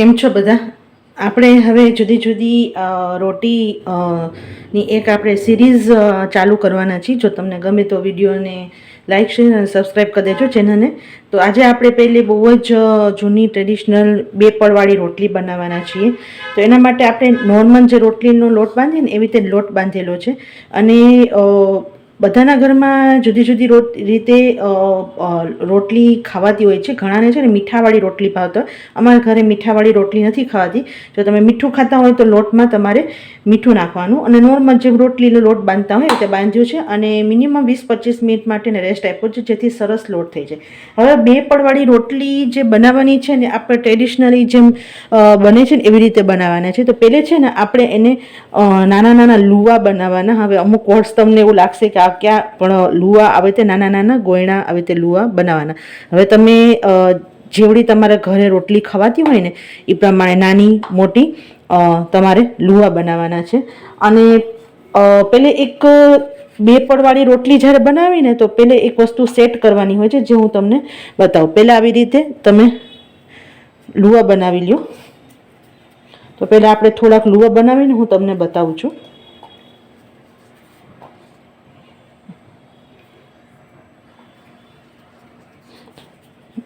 કેમ છો બધા? આપણે હવે જુદી જુદી રોટી ની એક આપણે સિરીઝ ચાલુ કરવાના છીએ. જો તમને ગમે તો વિડીયોને લાઇક શેર અને સબસ્ક્રાઈબ કરી દેજો ચેનલને. તો આજે આપણે પહેલી બહુ જ જૂની ટ્રેડિશનલ બે પડવાળી રોટલી બનાવવાના છીએ. તો એના માટે આપણે નોર્મલ જે રોટલીનો લોટ બાંધીએ ને એવી રીતે લોટ બાંધેલો છે. અને બધાના ઘરમાં જુદી જુદી રોટ રીતે રોટલી ખાવાતી હોય છે. ઘણાને છે ને મીઠાવાળી રોટલી ભાવતા. અમારા ઘરે મીઠાવાળી રોટલી નથી ખાવાતી. જો તમે મીઠું ખાતા હોય તો લોટમાં તમારે મીઠું નાખવાનું. અને નોર્મલ જેમ રોટલીનો લોટ બાંધતા હોય તે બાંધ્યો છે. અને મિનિમમ વીસ પચીસ મિનિટ માટેને રેસ્ટ આપ્યો છે, જેથી સરસ લોટ થઈ જાય. હવે બે પડવાળી રોટલી જે બનાવવાની છે ને, આપણે ટ્રેડિશનલી જેમ બને છે ને એવી રીતે બનાવવાના છે. તો પહેલે છે ને, આપણે એને નાના નાના લુવા બનાવવાના. હવે અમુક વર્ડ્સ તમને એવું લાગશે કે આ ક્યાં પણ લુવા આવી રીતે નાના નાના ગોયણા આવી રીતે લુવા બનાવવાના. હવે તમે જેવડી તમારા ઘરે રોટલી ખવાતી હોય ને, એ પ્રમાણે નાની, મોટી તમારે લુવા બનાવવાના છે. અને પેલે એક, બે પડવાળી રોટલી જ્યારે બનાવીને તો પહેલે એક વસ્તુ સેટ કરવાની હોય છે, જે હું તમને બતાવું. પહેલાં આવી રીતે તમે લુવા બનાવી લ્યો. તો પહેલાં આપણે થોડાક લુવા બનાવીને હું તમને બતાવું છું.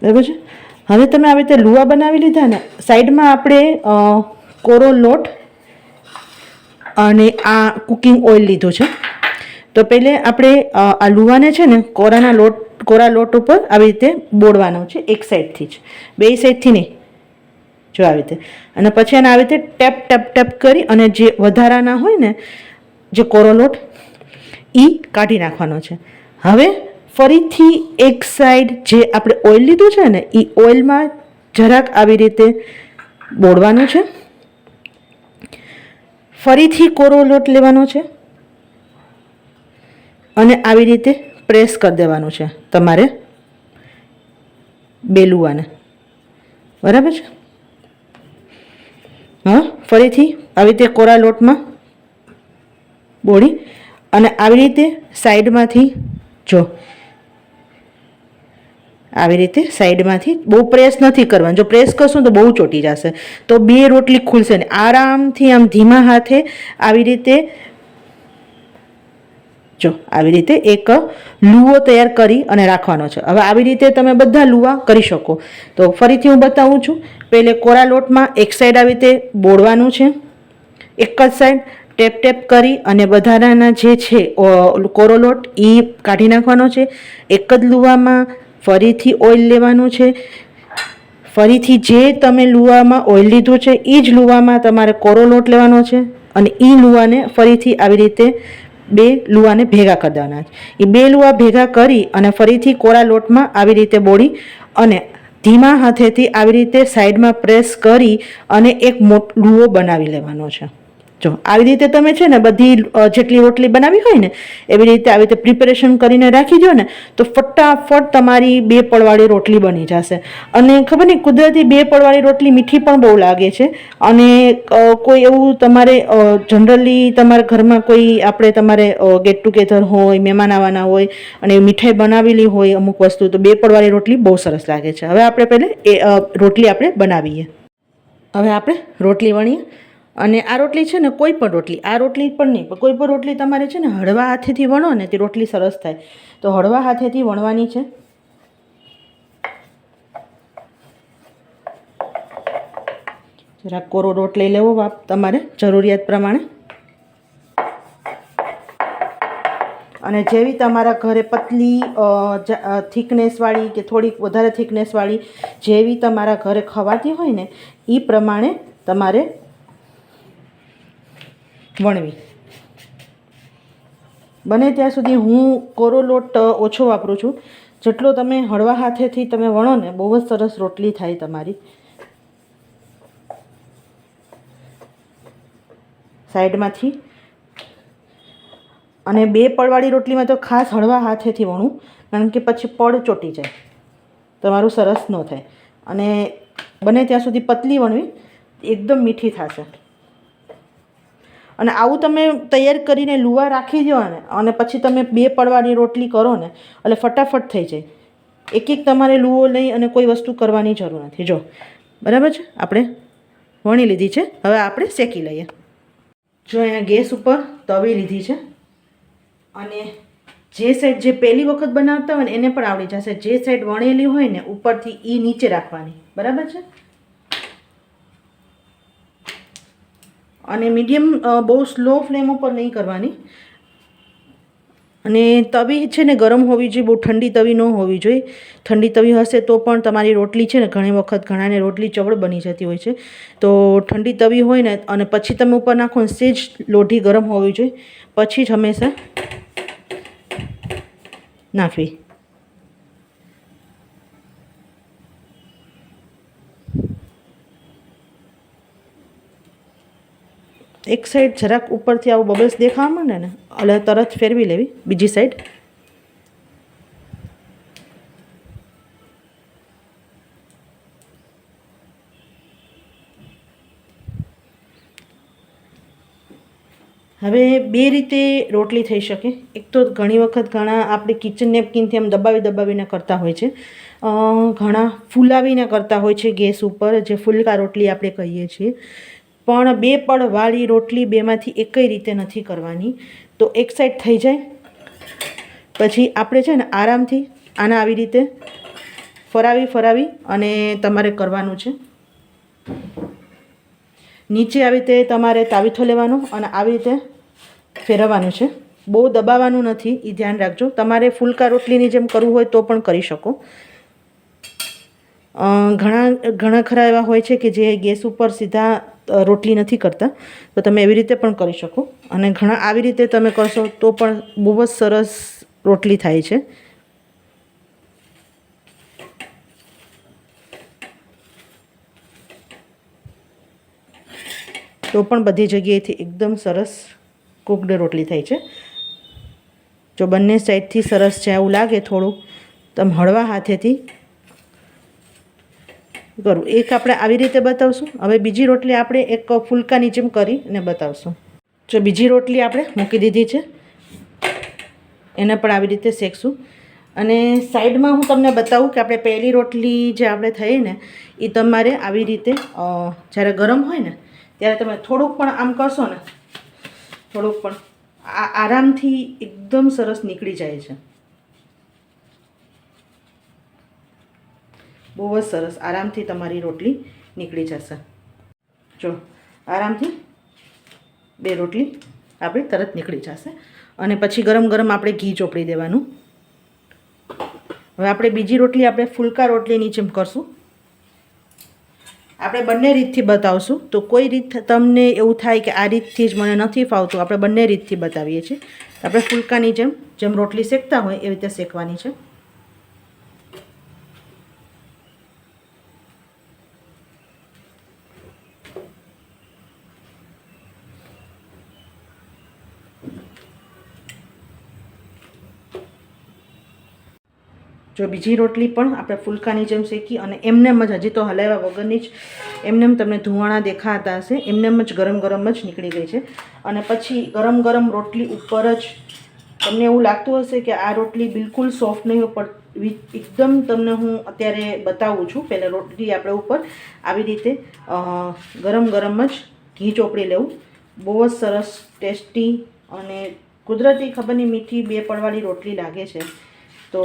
બરાબર છે? હવે તમે આવી રીતે લુવા બનાવી લીધા ને, સાઈડમાં આપણે કોરો લોટ અને આ કુકિંગ ઓઇલ લીધો છે. તો પહેલે આપણે આ લુવાને છે ને, કોરાના લોટ, કોરા લોટ ઉપર આવી રીતે બોળવાનો છે, એક સાઈડથી જ. બે સાઈડથી નહીં. જો આવી રીતે. અને પછી એને આવી રીતે ટેપ ટેપ ટેપ કરી અને જે વધારાના હોય ને, જે કોરો લોટ એ કાઢી નાખવાનો છે. હવે ફરીથી એક સાઈડ જે આપણે ઓઇલ લીધું છે ને એ ઓઇલમાં જરાક આવી રીતે બોળવાનું છે. ફરીથી કોરો લોટ લેવાનો છે અને આવી રીતે પ્રેસ કરી દેવાનું છે તમારે બેલુવાને. બરાબર છે? હા, ફરીથી આવી રીતે કોરા લોટમાં બોળી અને આવી રીતે સાઈડમાંથી જો આવી રીતે સાઈડમાંથી બહુ પ્રેસ નથી કરવાનું. જો પ્રેસ કરશું તો બહુ ચોટી જશે. તો બે રોટલી ખુલશે ને આરામથી આમ ધીમા હાથે આવી રીતે જો આવી રીતે એક લુઓ તૈયાર કરી અને રાખવાનો છે. હવે આવી રીતે તમે બધા લુવા કરી શકો. તો ફરીથી હું બતાવું છું. પહેલે કોરા લોટમાં એક સાઈડ આવી રીતે બોળવાનું છે. એક જ સાઈડ ટેપ ટેપ કરી અને વધારાના જે છે કોરો લોટ એ કાઢી નાખવાનો છે. એક જ લુવામાં ફરીથી ઓઇલ લેવાનું છે. ફરીથી જે તમે લુવામાં ઓઇલ લીધું છે એ જ લુવામાં તમારે કોરો લોટ લેવાનો છે અને એ લુવાને ફરીથી આવી રીતે બે લુવાને ભેગા કરી દેવાના છે. એ બે લુવા ભેગા કરી અને ફરીથી કોરા લોટમાં આવી રીતે બોળી અને ધીમા હાથેથી આવી રીતે સાઈડમાં પ્રેસ કરી અને એક મોટ લુવો બનાવી લેવાનો છે. જો, આવી રીતે તમે છે ને બધી જેટલી રોટલી બનાવી હોય ને, એવી રીતે આવી રીતે પ્રિપેરેશન કરીને રાખી દો ને, તો ફટાફટ તમારી બે પડવાળી રોટલી બની જશે. અને ખબર નહીં, કુદરતી બે પડવાળી રોટલી મીઠી પણ બહુ લાગે છે. અને કોઈ એવું તમારે જનરલી તમારા ઘરમાં કોઈ આપણે તમારે ગેટ ટુગેધર હોય, મહેમાન આવવાના હોય, અને મીઠાઈ બનાવેલી હોય અમુક વસ્તુ, તો બે પડવાળી રોટલી બહુ સરસ લાગે છે. હવે આપણે પહેલાં એ રોટલી આપણે બનાવીએ. હવે આપણે રોટલી વણીએ. અને આ રોટલી છે ને કોઈ પણ રોટલી, આ રોટલી પણ નહીં, પણ કોઈ પણ રોટલી તમારે છે ને હળવા હાથેથી વણો ને તે રોટલી સરસ થાય. તો હળવા હાથેથી વણવાની છે. જરાક કોરો રોટ લઈ લેવો બાપ તમારે જરૂરિયાત પ્રમાણે. અને જેવી તમારા ઘરે પતલી થિકનેસવાળી કે થોડીક વધારે થિકનેસવાળી જેવી તમારા ઘરે ખવાતી હોય ને એ પ્રમાણે તમારે વણવી. બને ત્યાં સુધી હું કોરો લોટ ઓછો વાપરું છું. જેટલો તમે હળવા હાથેથી તમે વણો ને, બહુ જ સરસ રોટલી થાય તમારી. સાઈડમાંથી. અને બે પડવાળી રોટલીમાં તો ખાસ હળવા હાથેથી વણું, કારણ કે પછી પડ ચોટી જાય. તમારું સરસ ન થાય. અને બને ત્યાં સુધી પતલી વણવી, એકદમ મીઠી થશે. અને આવું તમે તૈયાર કરીને લુવા રાખી દો ને, અને પછી તમે બે પડવાની રોટલી કરો ને, એટલે ફટાફટ થઈ જાય. એક એક તમારે લુવો લઈ અને કોઈ વસ્તુ કરવાની જરૂર નથી. જો, બરાબર છે? આપણે વણી લીધી છે. હવે આપણે શેકી લઈએ. જો અહીંયા ગેસ ઉપર તવી લીધી છે. અને જે સાઈડ જે પહેલી વખત બનાવતા હોય ને, એને પણ આવડી જશે. જે સાઈડ વણેલી હોય ને, ઉપરથી એ નીચે રાખવાની. બરાબર છે? અને મીડિયમ બહુ સ્લો ફ્લેમ ઉપર નહીં કરવાની. અને તવી છે ને ગરમ હોવી જોઈએ, બહુ ઠંડી તવી ન હોવી જોઈએ. ઠંડી તવી હશે તો પણ તમારી રોટલી છે ને ઘણી વખત ઘણાને રોટલી ચવડ બની જતી હોય છે. તો ઠંડી તવી હોય ને અને પછી તમે ઉપર નાખો ને સેજ લોઢી ગરમ હોવી જોઈએ. પછી જ હંમેશા નાખવી. એક સાઈડ જરાક ઉપરથી આવું બબલ્સ દેખાવા માંડે ને એટલે તરત ફેરવી લેવી. બીજી સાઈડ હવે બે રીતે રોટલી થઈ શકે. એક તો ઘણી વખત ઘણા આપણે કિચન નેપકિનથી આમ દબાવી દબાવીને કરતા હોય છે. ઘણા ફૂલાવીને કરતા હોય છે ગેસ ઉપર, જે ફુલકા રોટલી આપણે કહીએ છીએ. પણ બે પડવાળી રોટલી બેમાંથી એકય રીતે નથી કરવાની. તો એક સાઈડ થઈ જાય. પછી આપણે છે ને આરામથી આના આવી રીતે ફરાવી ફરાવી અને તમારે કરવાનું છે. નીચે આવી રીતે તમારે તાવીથો લેવાનો અને આવી રીતે ફેરવવાનું છે. બહુ દબાવવાનું નથી એ ધ્યાન રાખજો. તમારે ફુલકા રોટલીની જેમ કરવું હોય તો પણ કરી શકો. ઘણા ઘણા ખરા એવા હોય છે કે જે ગેસ ઉપર સીધા રોટલી નથી કરતા, તો તમે એવી રીતે પણ કરી શકો. અને ઘણા આવી રીતે તમે કરશો તો પણ બહુ જ સરસ રોટલી થાય છે. તો પણ બધી જગ્યાએથી એકદમ સરસ કુકડ રોટલી થાય છે. જો બંને સાઈડથી સરસ છે, એવું લાગે થોડું તમે હળવા હાથેથી કરું? એક આપણે આવી રીતે બતાવશું. હવે બીજી રોટલી આપણે એક ફૂલકાની જેમ કરીને બતાવશું. જો બીજી રોટલી આપણે મૂકી દીધી છે, એને પણ આવી રીતે શેકશું. અને સાઈડમાં હું તમને બતાવું કે આપણે પહેલી રોટલી જે આપણે થઈ ને એ તમારે આવી રીતે જ્યારે ગરમ હોય ને, ત્યારે તમે થોડુંક પણ આમ કરશો ને, થોડુંક પણ આરામથી એકદમ સરસ નીકળી જાય છે. બહુ જ સરસ. આરામથી તમારી રોટલી નીકળી જશે. જો, આરામથી બે રોટલી આપણી તરત નીકળી જશે. અને પછી ગરમ ગરમ આપણે ઘી ચોપડી દેવાનું. હવે આપણે બીજી રોટલી, આપણે ફુલકા રોટલીની જેમ કરશું. આપણે બંને રીતથી બતાવશું. તો કોઈ રીત તમને એવું થાય કે આ રીતથી જ મને નથી ફાવતું, આપણે બંને રીતથી બતાવીએ છીએ. આપણે ફુલકાની જેમ જેમ રોટલી શેકતા હોય એવી રીતે શેકવાની છે. જો બીજી રોટલી પણ આપણે ફૂલકાની જેમ શેકી અને એમનેમ જ હજી તો હલાવ્યા વગરની જ, એમનેમ તમને ધુવાણા દેખાતા હશે, એમનેમ જ ગરમ ગરમ જ નીકળી ગઈ છે. અને પછી ગરમ ગરમ રોટલી ઉપર જ તમને એવું લાગતું હશે કે આ રોટલી બિલકુલ સોફ્ટ નહીં પણ એકદમ તમને હું અત્યારે બતાવું છું પહેલાં રોટલી આપણે ઉપર આવી રીતે ગરમ ગરમ જ ઘી ચોપડી લેવું. બહુ જ સરસ, ટેસ્ટી અને કુદરતી ખબરની મીઠી બે પડવાળી રોટલી લાગે છે. તો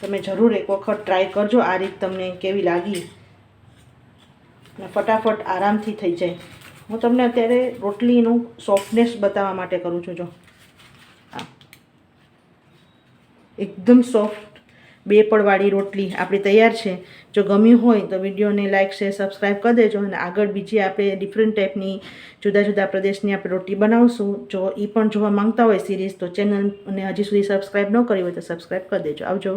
તમે જરૂર એક વખત ટ્રાય કરજો, આ રીત તમને કેવી લાગી. અને ફટાફટ આરામથી થઈ જાય. હું તમને અત્યારે રોટલીનું સોફ્ટનેસ બતાવવા માટે કરું છું, જો. એકદમ સોફ્ટ બે પડવાળી રોટલી આપણી તૈયાર છે. જો ગમ્યું હોય તો વિડીયોને લાઇક શેર સબસ્ક્રાઈબ કરી દેજો અને આગળ બીજી આપણે ડિફરન્ટ ટાઈપની જુદા જુદા પ્રદેશની આપણે રોટી બનાવશું. જો એ પણ જોવા માંગતા હોય સિરીઝ તો ચેનલ અને હજી સુધી સબસ્ક્રાઈબ ન કરી હોય તો સબસ્ક્રાઈબ કરી દેજો. આવજો.